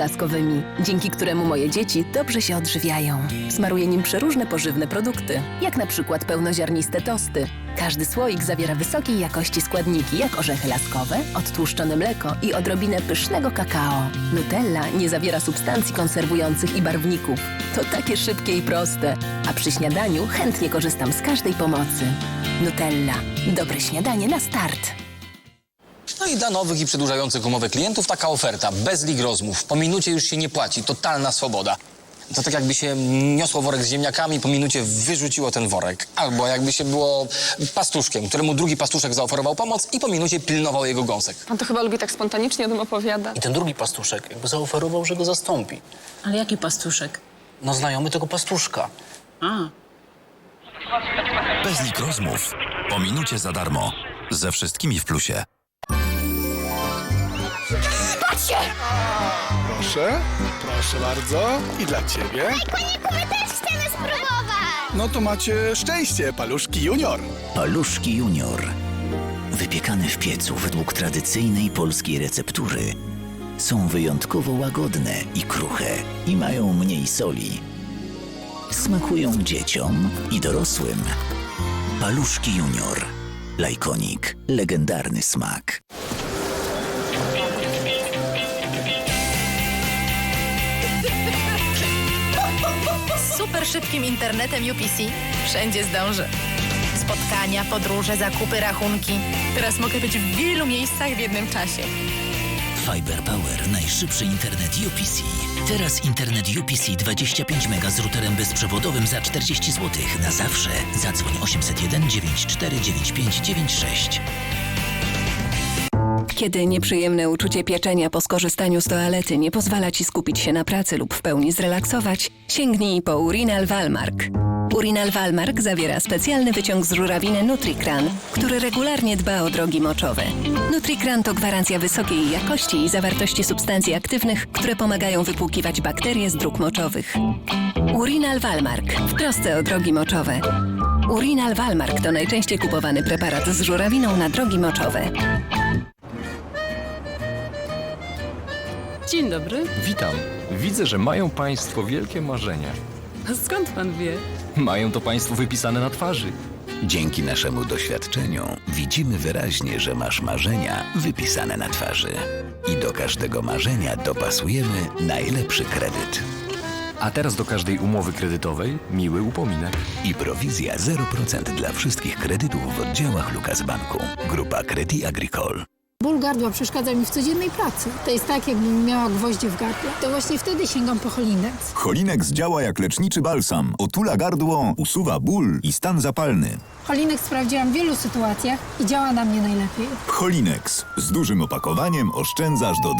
laskowymi, dzięki któremu moje dzieci dobrze się odżywiają. Smaruję nim przeróżne pożywne produkty, jak na przykład pełnoziarniste tosty. Każdy słoik zawiera wysokiej jakości składniki, jak orzechy laskowe, odtłuszczone mleko i odrobinę pysznego kakao. Nutella nie zawiera substancji konserwujących i barwników. To takie szybkie i proste. A przy śniadaniu chętnie korzystam z każdej pomocy. Nutella. Dobre śniadanie na start. No i dla nowych i przedłużających umowę klientów taka oferta, bez lig rozmów. Po minucie już się nie płaci, totalna swoboda. To tak jakby się niosło worek z ziemniakami, po minucie wyrzuciło ten worek. Albo jakby się było pastuszkiem, któremu drugi pastuszek zaoferował pomoc i po minucie pilnował jego gąsek. On to chyba lubi tak spontanicznie o tym opowiada. I ten drugi pastuszek jakby zaoferował, że go zastąpi. Ale jaki pastuszek? No znajomy tego pastuszka. A, Bez lig rozmów. Po minucie za darmo. Ze wszystkimi w plusie. Proszę, proszę bardzo. I dla ciebie. Koniku, my też chcemy spróbować! No to macie szczęście, paluszki junior. Paluszki Junior. Wypiekane w piecu według tradycyjnej polskiej receptury. Są wyjątkowo łagodne i kruche i mają mniej soli. Smakują dzieciom i dorosłym. Paluszki Junior. Lajkonik. Legendarny smak. Szybkim internetem UPC wszędzie zdążę. Spotkania, podróże, zakupy, rachunki. Teraz mogę być w wielu miejscach w jednym czasie. Fiber Power. Najszybszy internet UPC. Teraz internet UPC 25 mega z routerem bezprzewodowym za 40 zł. Na zawsze. Zadzwoń 801 94 9596. Kiedy nieprzyjemne uczucie pieczenia po skorzystaniu z toalety nie pozwala ci skupić się na pracy lub w pełni zrelaksować, sięgnij po Urinal Valmark. Urinal Valmark zawiera specjalny wyciąg z żurawiny Nutricran, który regularnie dba o drogi moczowe. Nutricran to gwarancja wysokiej jakości i zawartości substancji aktywnych, które pomagają wypłukiwać bakterie z dróg moczowych. Urinal Valmark w trosce o drogi moczowe. Urinal Valmark to najczęściej kupowany preparat z żurawiną na drogi moczowe. Dzień dobry. Witam. Widzę, że mają Państwo wielkie marzenia. A skąd pan wie? Mają to Państwo wypisane na twarzy. Dzięki naszemu doświadczeniu widzimy wyraźnie, że masz marzenia wypisane na twarzy. I do każdego marzenia dopasujemy najlepszy kredyt. A teraz do każdej umowy kredytowej miły upominek. I prowizja 0% dla wszystkich kredytów w oddziałach Lukas Banku. Grupa Credit Agricole. Ból gardła przeszkadza mi w codziennej pracy. To jest tak, jakbym miała gwoździe w gardle. To właśnie wtedy sięgam po Cholinex. Cholinex działa jak leczniczy balsam. Otula gardło, usuwa ból i stan zapalny. Cholinex sprawdziłam w wielu sytuacjach i działa na mnie najlepiej. Cholinex. Z dużym opakowaniem oszczędzasz do 25%.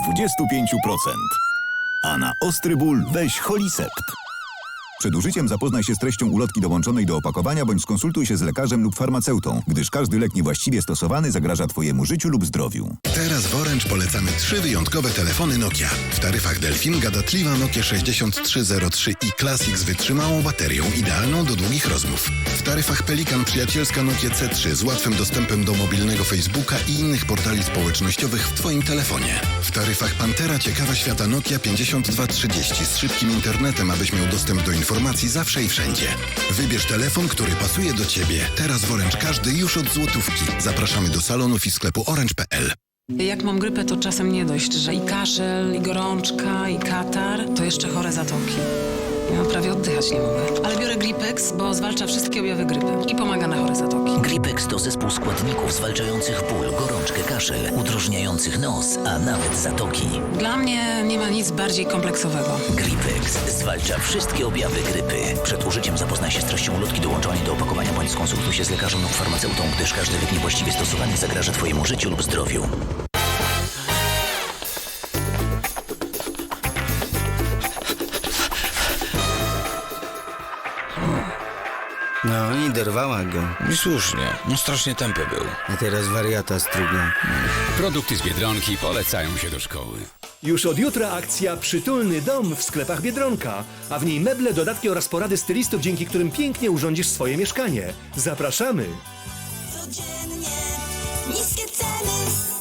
A na ostry ból weź Cholisept. Przed użyciem zapoznaj się z treścią ulotki dołączonej do opakowania bądź skonsultuj się z lekarzem lub farmaceutą, gdyż każdy lek niewłaściwie stosowany zagraża Twojemu życiu lub zdrowiu. Teraz w Orange polecamy trzy wyjątkowe telefony Nokia. W taryfach Delfin gadatliwa Nokia 6303 i Classic z wytrzymałą baterią idealną do długich rozmów. W taryfach Pelikan przyjacielska Nokia C3 z łatwym dostępem do mobilnego Facebooka i innych portali społecznościowych w Twoim telefonie. W taryfach Pantera ciekawa świata Nokia 5230 z szybkim internetem, abyś miał dostęp do informacji zawsze i wszędzie. Wybierz telefon, który pasuje do Ciebie. Teraz w Orange każdy już od złotówki. Zapraszamy do salonów i sklepu orange.pl. Jak mam grypę, to czasem nie dość, że i kaszel, i gorączka, i katar, to jeszcze chore zatoki. Ja prawie oddychać nie mogę. Ale biorę Gripex, bo zwalcza wszystkie objawy grypy i pomaga na chore zatoki. Gripex to zespół składników zwalczających ból, gorączkę, kaszel, udrożniających nos, a nawet zatoki. Dla mnie nie ma nic bardziej kompleksowego. Gripex zwalcza wszystkie objawy grypy. Przed użyciem zapoznaj się z treścią ulotki dołączonej do opakowania bądź skonsultuj się z lekarzem lub farmaceutą, gdyż każdy lek niewłaściwie stosowany zagraża Twojemu życiu lub zdrowiu. No i derwała go. I słusznie, no strasznie tępy był. A teraz wariata struga. Produkty z Biedronki polecają się do szkoły. Już od jutra akcja Przytulny dom w sklepach Biedronka, a w niej meble, dodatki oraz porady stylistów, dzięki którym pięknie urządzisz swoje mieszkanie. Zapraszamy! Codziennie niskie ceny